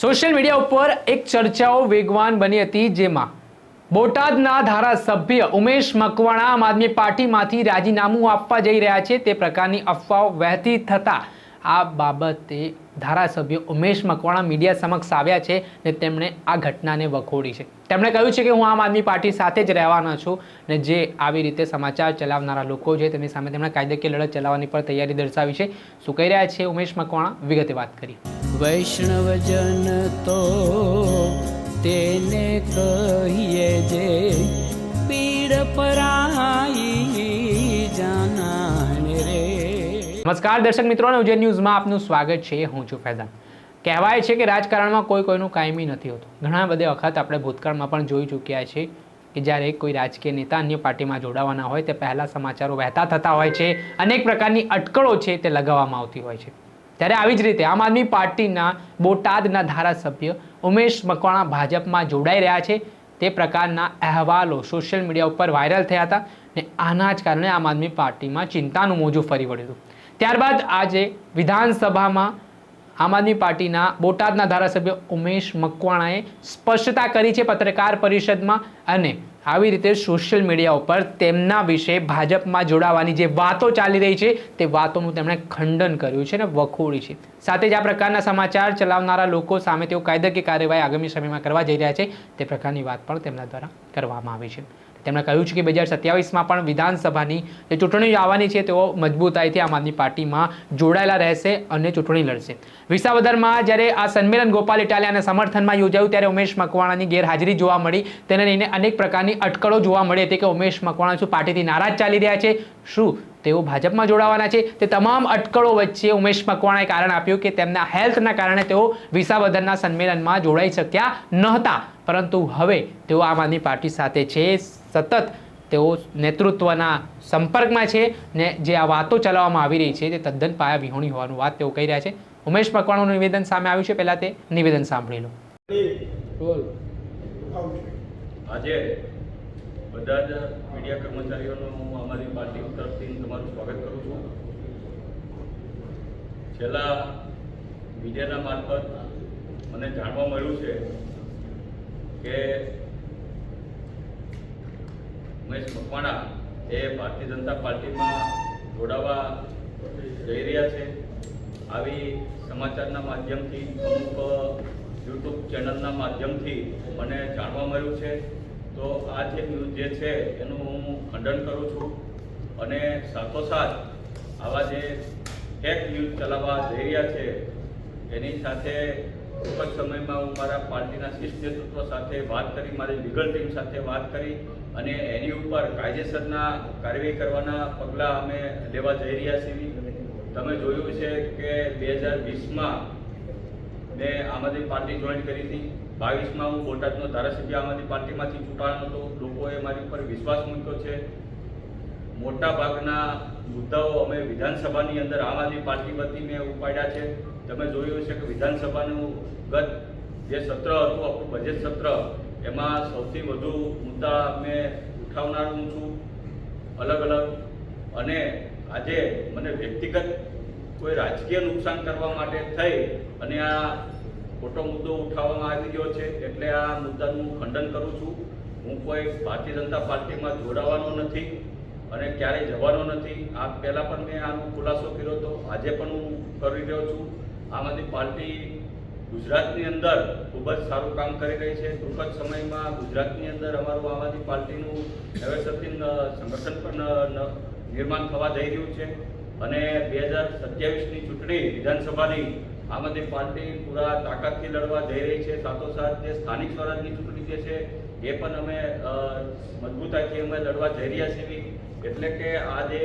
Social media ઉપર એક ચર્ચાઓ વેગવાન બની હતી જેમાં બોટાદના ધારાસભ્ય ઉમેશ મકવાણા આમ આદમી પાર્ટીમાંથી રાજીનામું આપવા જઈ રહ્યા છે. તે પ્રકારની અફવાઓ વહેતી થતા આ બાબતે ધારાસભ્ય ઉમેશ મકવાણા મીડિયા સમક્ષ આવ્યા છે ને તેમણે આ ઘટનાને વખોડી છે. તેમણે કહ્યું છે કે હું આમ આદમી પાર્ટી સાથે જ રહેવાનો છું ને જે આવી રીતે સમાચાર ચલાવનારા લોકો છે તેમની સામે તેમણે કાયદાકીય લડત ચલાવવાની પણ તૈયારી દર્શાવી છે. શું કહી રહ્યા છે ઉમેશ મકવાણા? વિગતે વાત કરી વૈષ્ણવજન તો તેને કહીએ જે પીડ પરાઈ જાનાને રે. નમસ્કાર દર્શક મિત્રો ઉજ્જૈન ન્યૂઝમાં આપનું સ્વાગત છે. હું છું ફૈઝાન. કહેવાય છે કે રાજકારણમાં કોઈ કોઈનું કાયમી નથી હોતું. ઘણા બધે વખત આપણે ભૂતકાળમાં પણ જોઈ ચૂક્યા છે કે જ્યારે કોઈ રાજકીય નેતા અન્ય પાર્ટીમાં જોડાવાના હોય, તે પહેલાં સમાચારો વહેતા થતા હોય છે. અનેક પ્રકારની અટકળો છે તે લગાવવામાં આવતી હોય છે. ત્યારે આવી જ રીતે આમ આદમી પાર્ટીના બોટાદના ધારાસભ્ય ઉમેશ મકવાણા ભાજપમાં જોડાઈ રહ્યા છે. તે પ્રકારના અહેવાલો સોશિયલ મીડિયા ઉપર વાયરલ થયા હતા ને આના જ કારણે આમ આદમી પાર્ટીમાં ચિંતાનું મોજું ફરી વળ્યું હતું. ત્યારબાદ આજે વિધાનસભામાં આમ આદમી પાર્ટીના બોટાદના ધારાસભ્ય ઉમેશ મકવાણાએ સ્પષ્ટતા કરી છે પત્રકાર પરિષદમાં અને આવી રીતે સોશિયલ મીડિયા ઉપર તેમના વિશે ભાજપમાં જોડાવાની જે વાતો ચાલી રહી છે, તે વાતોનું તેમણે ખંડન કર્યું છે અને વખોડી છે. સાથે જ આ પ્રકારના સમાચાર ચલાવનારા લોકો સામે તેઓ કાયદાકીય કાર્યવાહી આગામી સમયમાં કરવા જઈ રહ્યા છે, તે પ્રકારની વાત પણ તેમના દ્વારા કરવામાં આવી છે. તેમણે કહ્યું છે કે બે હજાર સત્યાવીસમાં પણ વિધાનસભાની જે ચૂંટણીઓ આવવાની છે, તેઓ મજબૂતાઈથી આમ આદમી પાર્ટીમાં જોડાયેલા રહેશે અને ચૂંટણી લડશે. વિસાવદરમાં જ્યારે આ સંમેલન ગોપાલ ઇટાલિયાના સમર્થનમાં યોજાયું, ત્યારે ઉમેશ મકવાણાની ગેરહાજરી જોવા મળી. તેને લઈને અનેક પ્રકારની અટકળો જોવા મળી હતી કે ઉમેશ મકવાણા શું પાર્ટીથી નારાજ ચાલી રહ્યા છે? શું? તેઓ ભાજપમાં જોડાવાના છે. તે તમામ અટકળો વચ્ચે ઉમેશ મકવાણાએ કારણ આપ્યું કે તેમના હેલ્થના કારણે તેઓ વિસાવદરના સંમેલનમાં જોડાઈ શક્યા નહોતા. પરંતુ હવે તેઓ આમ આદમી પાર્ટી સાથે છે. સતત તેઓ નેતૃત્વના સંપર્કમાં છે ને જે આ વાતો ચલાવવામાં આવી રહી છે તે તદ્દન પાયા વિહોણી હોવાનું વાત તેઓ કહી રહ્યા છે. ઉમેશ મકવાણાનું નિવેદન સામે આવ્યું છે. પહેલાં તે નિવેદન સાંભળી લો. આજે બધા જ મીડિયા કર્મચારીઓનું હું અમારી પાર્ટી તરફથી તમારું સ્વાગત કરું છું. છેલ્લા મીડિયાના મારફત મને જાણવા મળ્યું છે કે ઉમેશ મકવાણા એ ભારતીય જનતા પાર્ટીમાં જોડાવા જઈ રહ્યા છે. આવી સમાચારના માધ્યમથી અમુક યુટ્યુબ ચેનલના માધ્યમથી મને જાણવા મળ્યું છે. તો આ જે ન્યૂઝ જે છે એનું હું ખંડન કરું છું. અને સાથોસાથ આવા જે ફેક ન્યૂઝ ચલાવવા જઈ રહ્યા છે, એની સાથે ટૂંક જ સમયમાં હું મારા પાર્ટીના શિષ્ટ નેતૃત્વ સાથે વાત કરી, મારી લીગલ ટીમ સાથે વાત કરી અને એની ઉપર કાયદેસરના કાર્યવાહી કરવાના પગલાં અમે લેવા જઈ રહ્યા છીએ. તમે જોયું છે કે બે હજાર વીસમાં મેં આમ આદમી પાર્ટી જોઈન કરી હતી. બાવીસમાં હું બોટાદનો ધારાસભ્ય આમ આદમી પાર્ટીમાંથી ચૂંટાયો હતો. લોકોએ મારી ઉપર વિશ્વાસ મૂક્યો છે. મોટા ભાગના મુદ્દાઓ અમે વિધાનસભાની અંદર આમ આદમી પાર્ટી વતી મેં ઉપાડ્યા છે. તમે જોયું છે કે વિધાનસભાનું ગત જે સત્ર હતું આપણું બજેટ સત્ર, એમાં સૌથી વધુ મુદ્દા મેં ઉઠાવનાર હું છું. અલગ અલગ. અને આજે મને વ્યક્તિગત કોઈ રાજકીય નુકસાન કરવા માટે થઈ અને આ ખોટો મુદ્દો ઉઠાવવામાં આવી રહ્યો છે એટલે આ મુદ્દાનું ખંડન કરું છું. હું કોઈ ભારતીય જનતા પાર્ટીમાં જોડાવાનો નથી અને ક્યારેય જવાનો નથી. આ પહેલાં પણ મેં આનો ખુલાસો કર્યો હતો. આજે પણ હું કરી રહ્યો છું. આમ આદમી પાર્ટી ગુજરાતની અંદર ખૂબ જ સારું કામ કરી રહી છે. ટૂંક જ સમયમાં ગુજરાતની અંદર અમારું આમ આદમી પાર્ટીનું નવેસરથી સંગઠન પણ નિર્માણ થવા જઈ રહ્યું છે. અને બે હજાર સત્યાવીસની ચૂંટણી વિધાનસભાની આમ આદમી પાર્ટી પૂરા તાકાતથી લડવા જઈ રહી છે. સાથોસાથ જે સ્થાનિક સ્વરાજની ચૂંટણી જે છે, એ પણ અમે મજબૂતાઈથી અમે લડવા જઈ રહ્યા છીએ. એટલે કે આ જે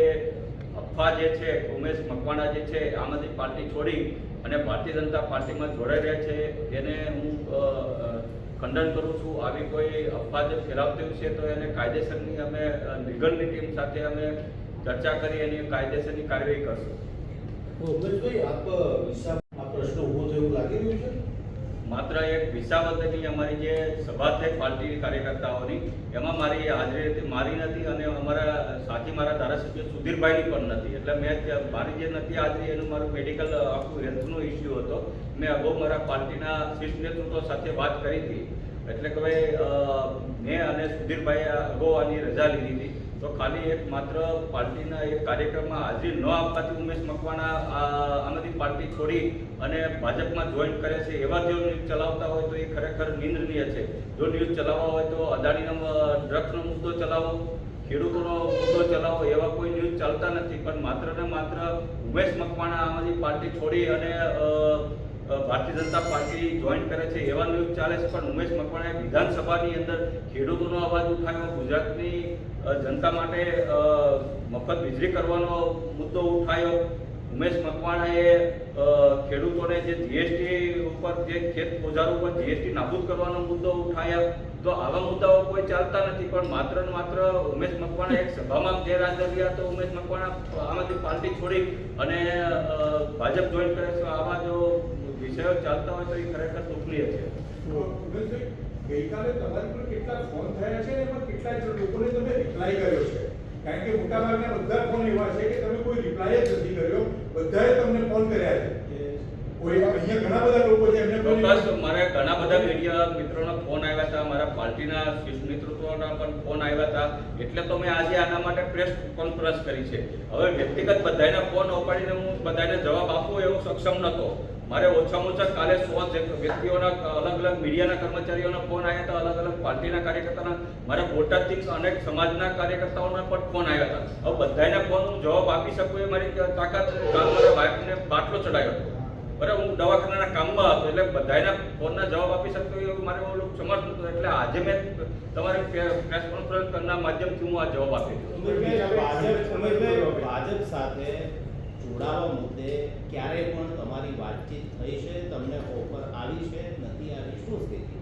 અફવા જે છે, ઉમેશ મકવાણા જે છે આમ આદમી પાર્ટી છોડી અને ભારતીય જનતા પાર્ટીમાં જોડાઈ રહ્યા છે, એને હું ખંડન કરું છું. આવી કોઈ અફવા જે ફેલાવતી છે, તો એને કાયદેસરની અમે લીગલની ટીમ સાથે અમે ચર્ચા કરી એની કાયદેસરની કાર્યવાહી કરશું. આપ આ પ્રશ્ન ઊભો થયો એવું લાગી રહ્યું છે માત્ર એક વિસાવદરની અમારી જે સભા થઈ પાર્ટી કાર્યકર્તાઓની, એમાં મારી હાજરી મારી નથી અને અમારા સાથી મારા ધારાસભ્ય સુધીરભાઈની પણ નથી. એટલે મેં મારી જે નથી હાજરી, એનું મારું મેડિકલ આખું હેલ્થનો ઇસ્યુ હતો. મેં અગાઉ મારા પાર્ટીના શીર્ષ નેતૃત્વ સાથે વાત કરી હતી. એટલે કે ભાઈ મેં અને સુધીરભાઈએ અગાઉ આની રજા લીધી હતી. તો ખાલી એક માત્ર પાર્ટીના એક કાર્યક્રમમાં હાજરી ન આપવાથી ઉમેશ મકવાણા આમાંથી પાર્ટી છોડી અને ભાજપમાં જોઈન કરે છે એવા જો ન્યૂઝ ચલાવતા હોય તો એ ખરેખર નિંદનીય છે. જો ન્યૂઝ ચલાવવા હોય તો અદાણીનો ડ્રગ્સનો મુદ્દો ચલાવો, ખેડૂતોનો મુદ્દો ચલાવો, એવા કોઈ ન્યૂઝ ચાલતા નથી. પણ માત્ર ને માત્ર ઉમેશ મકવાણા આમ આદમી પાર્ટી છોડી અને ભારતીય જનતા પાર્ટી જોઈન કરે છે, એવા ન્યૂઝ ચાલે છે. પણ ઉમેશ મકવાણાએ વિધાનસભાની અંદર ખેડૂતોનો અવાજ ઉઠાવ્યો, ગુજરાતની જનતા માટે મફત વીજળી કરવાનો મુદ્દો ઉઠાવ્યો. ઉમેશ મકવાણાએ ખેડૂતોને જે જીએસટી ઉપર, જે ખેત ઓજારો ઉપર જીએસટી નાબૂદ કરવાનો મુદ્દો ઉઠાવ્યો. તો આવા મુદ્દાઓ કોઈ ચાલતા નથી, પણ માત્ર ને માત્ર ઉમેશ મકવાણા એક સભામાં ગેરહાજર રહ્યા તો ઉમેશ મકવાણા આમાંથી પાર્ટી છોડી અને ભાજપ જોઈન કરે છે. આવા જો વિષયો ચાલતા હોય તો એ ખરેખર દુઃખનીય છે. ગઈકાલે તમારી પર કેટલા ફોન થયા છે એમાં કેટલા લોકોને તમે રિપ્લાય કર્યો છે? કારણ કે મોટાભાગના બધા ફોન એવા છે કે તમે કોઈ રિપ્લાય જ નથી કર્યો. બધાએ તમને ફોન કર્યા છે. કોઈ અહીંયા ઘણા બધા લોકો છે એમને મારે ઘણા બધા મીડિયા મિત્રોના ફોન આવ્યા હતા મારા પાર્ટીના શીર્ષ નેતૃત્વના પણ ફોન આવ્યા હતા. એટલે તો મેં આજે આના માટે પ્રેસ કોન્ફરન્સ કરી છે. હવે વ્યક્તિગત બધાના ફોન ઉપાડીને હું બધાને જવાબ આપું એવો સક્ષમ નહોતો. મારે ઓછામાં ઓછા કાલે સો વ્યક્તિઓના અલગ અલગ મીડિયાના કર્મચારીઓના ફોન આવ્યા હતા, અલગ અલગ પાર્ટીના કાર્યકર્તાના, મારા બોટાદથી અનેક સમાજના કાર્યકર્તાઓના પણ ફોન આવ્યા હતા. હવે બધાના ફોન હું જવાબ આપી શકું એ મારી તાકાત મારા બાટલો ચડાવ્યો હતો. બરાબર હું દવાખાનાના કામમાં હતો એટલે બધાના ફોનના જવાબ આપી શકતો એવું મારે ઓલું સમર્થ નતો એટલે આજે મેં તમારી પ્રેસ કોન્ફરન્સના માધ્યમથી હું આ જવાબ આપી દીધો. ભાજપ સાથે જોડાવા મુદ્દે ક્યારે પણ તમારી વાતચીત થઈ છે, તમને ઓફર આવી છે, નથી આવી, શું સ્થિતિ?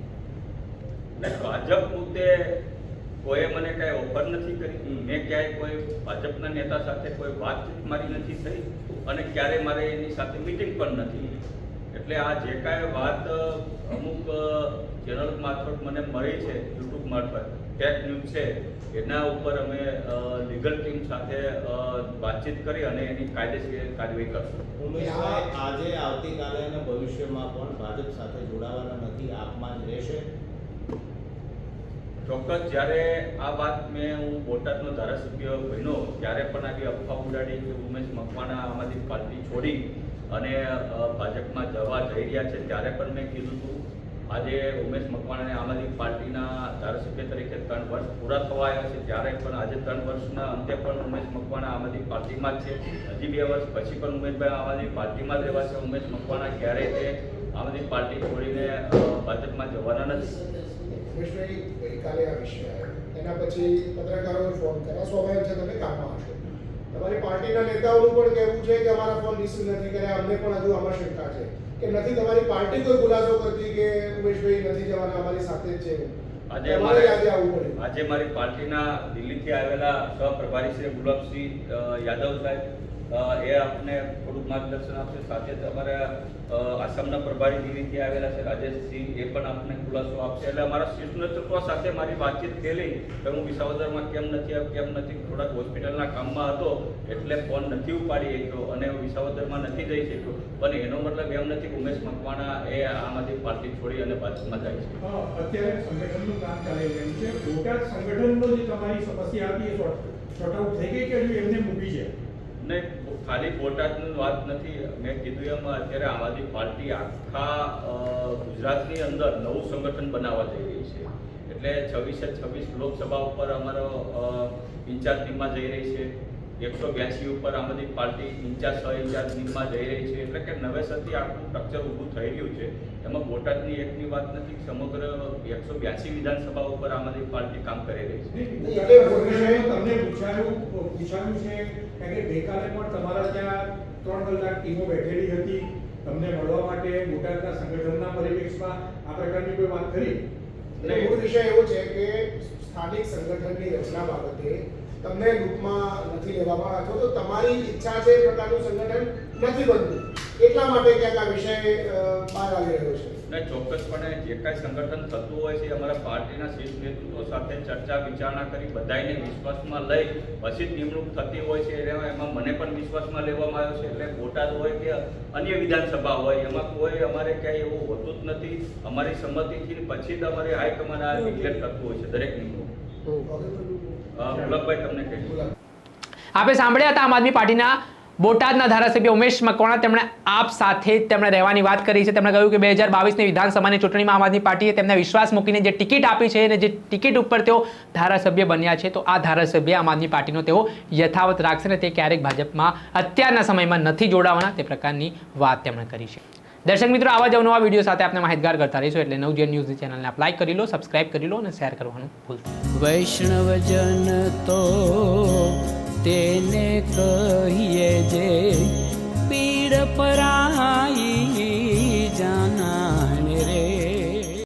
ભાજપ મુદ્દે કોઈએ મને કાંઈ ઓફર નથી કરી. મેં ક્યાંય કોઈ ભાજપના નેતા સાથે કોઈ વાતચીત મારી નથી થઈ અને ક્યારે મારે એની સાથે મીટિંગ પણ નથી એટલે આ જે કાંઈ વાત અમુક ચેનલ મારફત મને મળી છે, યુટ્યુબ મારફત ફેક ન્યૂઝ છે એના ઉપર અમે લીગલ ટીમ સાથે વાતચીત કરી અને એની કાયદેસર કાર્યવાહી કરશું. ઉમેશભાઈ આજે આવતીકાલે અને ભવિષ્યમાં પણ ભાજપ સાથે જોડાવાના નથી આપમાં જ રહેશે? ચોક્કસ જ્યારે આ વાત મેં હું બોટાદનો ધારાસભ્ય બન્યો ત્યારે પણ આવી અફવા ઉડાડી કે ઉમેશ મકવાણા આમાંથી પાર્ટી છોડી અને ભાજપમાં જવા જઈ રહ્યા છે ત્યારે પણ મેં કીધું હતું આજે ઉમેશ મકવાણાને આમ આદમી પાર્ટીના ધારાસભ્ય તરીકે ત્રણ વર્ષ પૂરા થવા આવ્યા છે. ત્યારે પણ આજે ત્રણ વર્ષના અંતે પણ ઉમેશ મકવાણા આમ આદમી પાર્ટીમાં જ છે. હજી બે વર્ષ પછી પણ ઉમેશભાઈ આમ આદમી પાર્ટીમાં જ રહેવા છે. ઉમેશ મકવાણા ક્યારેય તે આમ આદમી પાર્ટી છોડીને ભાજપમાં જવાના નથી? ગઈકાલે આ વિષય એના પછી પત્રકારોને ફોન કર્યા. સ્વાભાવિક છે તમે કામમાં હશો. તમારી પાર્ટીના નેતાઓનું પણ કહેવું છે કે અમારા ફોન રિસીવ નથી કર્યા. અમને પણ હજુ આમાં શંકા છે. કે નથી તમારી પાર્ટી કોઈ ખુલાસો કરતી કે ઉમેશભાઈ નથી જવાના અમારી સાથે જ છે? આજે અમારે મારે આજે આવવું પડે. આજે મારી પાર્ટીના દિલ્હીથી આવેલા સહપ્રભારી શ્રી ગુલાબસિંહ યાદવ સાહેબ એ આપને થોડુંક માર્ગદર્શન આપશે. સાથે અમારા આસામના પ્રભારી દિલ્હીથી આવેલા છે રાજેશસિંહ એ પણ આપને ખુલાસો આપશે. એટલે અમારા શીર્ષ નેતૃત્વ સાથે મારી વાતચીત થયેલી. કે હું વિસાવદરમાં કેમ નથી આવ્યો કેમ નથી થોડાક હોસ્પિટલના કામમાં હતો એટલે ફોન નથી ઉપાડી શક્યો અને વિસાવદરમાં નથી જઈ શક્યો. પણ એનો મતલબ એમ નથી ઉમેશ મકવાણા એ આમાંથી પાર્ટી છોડી અને ભાજપમાં જાય છે. અત્યારે સંગઠનનું કામ ચાલી રહ્યું છે બોટાદ સંગઠનનો જે તમારી સમસ્યા હતી એ શોર્ટ આઉટ થઈ ગઈ કે હજુ એમને મૂકી છે? નહીં ખાલી બોટાદની વાત નથી. મેં કીધું એમ અત્યારે આમ આદમી પાર્ટી આખા ગુજરાતની અંદર નવું સંગઠન બનાવવા જઈ રહી છે. એટલે છવ્વીસે છવ્વીસ લોકસભા ઉપર અમારો ઇન્ચાર્જ ટીમમાં જઈ રહી છે. એકસો બ્યાસી ઉપર આમ આદમી પાર્ટી ઇન્ચાર્જ છ ઇન્ચાર્જ ટીમમાં જઈ રહી છે. એટલે કે નવેસરથી આખું સ્ટ્રક્ચર ઊભું થઈ રહ્યું છે. એમાં બોટાદની એકની વાત નથી સમગ્ર એકસો બ્યાસી વિધાનસભા ઉપર આમ આદમી પાર્ટી કામ કરી રહી છે. એટલે તમને પૂછાયું પૂછાયું છે કારણ કે ગઈકાલે પણ તમારા ત્યાં ત્રણ કલાક ટીમો બેઠેલી હતી. તમને મળવા માટે બોટાદના સંગઠનના પરિપ્રેક્ષમાં આ પ્રકારની કોઈ વાત કરી એટલે મૂળ વિષય એવો છે કે સ્થાનિક સંગઠનની રચના બાબતે તમને લૂપમાં નથી લેવામાં અથવા તો તમારી ઈચ્છા છે એ પ્રકારનું સંગઠન નથી બનતું. એટલા માટે ક્યાંક આ વિષય બહાર આવી રહ્યો છે? ને ચોક્કસપણે જે કાંઈ સંગઠન થતું હોય છે અમારા પાર્ટીના શીર્ષ નેતૃત્વ સાથે ચર્ચા વિચારણા કરી બધાને વિશ્વાસમાં લઈ પછી જ નિમણૂક થતી હોય છે એટલે એમાં મને પણ વિશ્વાસમાં લેવામાં આવ્યો છે. એટલે બોટાદ હોય કે અન્ય વિધાનસભા હોય એમાં કોઈ અમારે ક્યાંય એવું હોતું જ નથી. અમારી સંમતિથી પછી જ અમારે હાઈકમાન્ડ આ ડિક્લેર કરતું હોય છે દરેક નિમણૂક. અ, તમને કહી દઉં. આપણે સાંભળ્યા હતા આમ આદમી પાર્ટીના બોટાદના ધારાસભ્ય ઉમેશ મકવાણા. તેમણે આપ સાથે તેમણે રહેવાની વાત કરી છે. તેમણે કહ્યું કે બે હજાર બાવીસની વિધાનસભાની ચૂંટણીમાં આમ આદમી પાર્ટીએ તેમને વિશ્વાસ મૂકીને જે ટિકિટ આપી છે અને જે ટિકિટ ઉપર તેઓ ધારાસભ્ય બન્યા છે તો આ ધારાસભ્ય આમ આદમી પાર્ટીનો તેઓ યથાવત રાખશે ને તે ક્યારેક ભાજપમાં અત્યારના સમયમાં નથી જોડાવાના તે પ્રકારની વાત તેમણે કરી છે. દર્શક મિત્રો, આવા જ અવનવા વીડિયો સાથે આપણે માહિતગાર કરતા રહીશું એટલે નવજેન ન્યૂઝની ચેનલને આપ લાઈક કરી લો સબસ્ક્રાઇબ કરી લો અને શેર કરવાનું ભૂલતા. વૈષ્ણવજન તો તેને કહીએ જે પીડ પરાઈ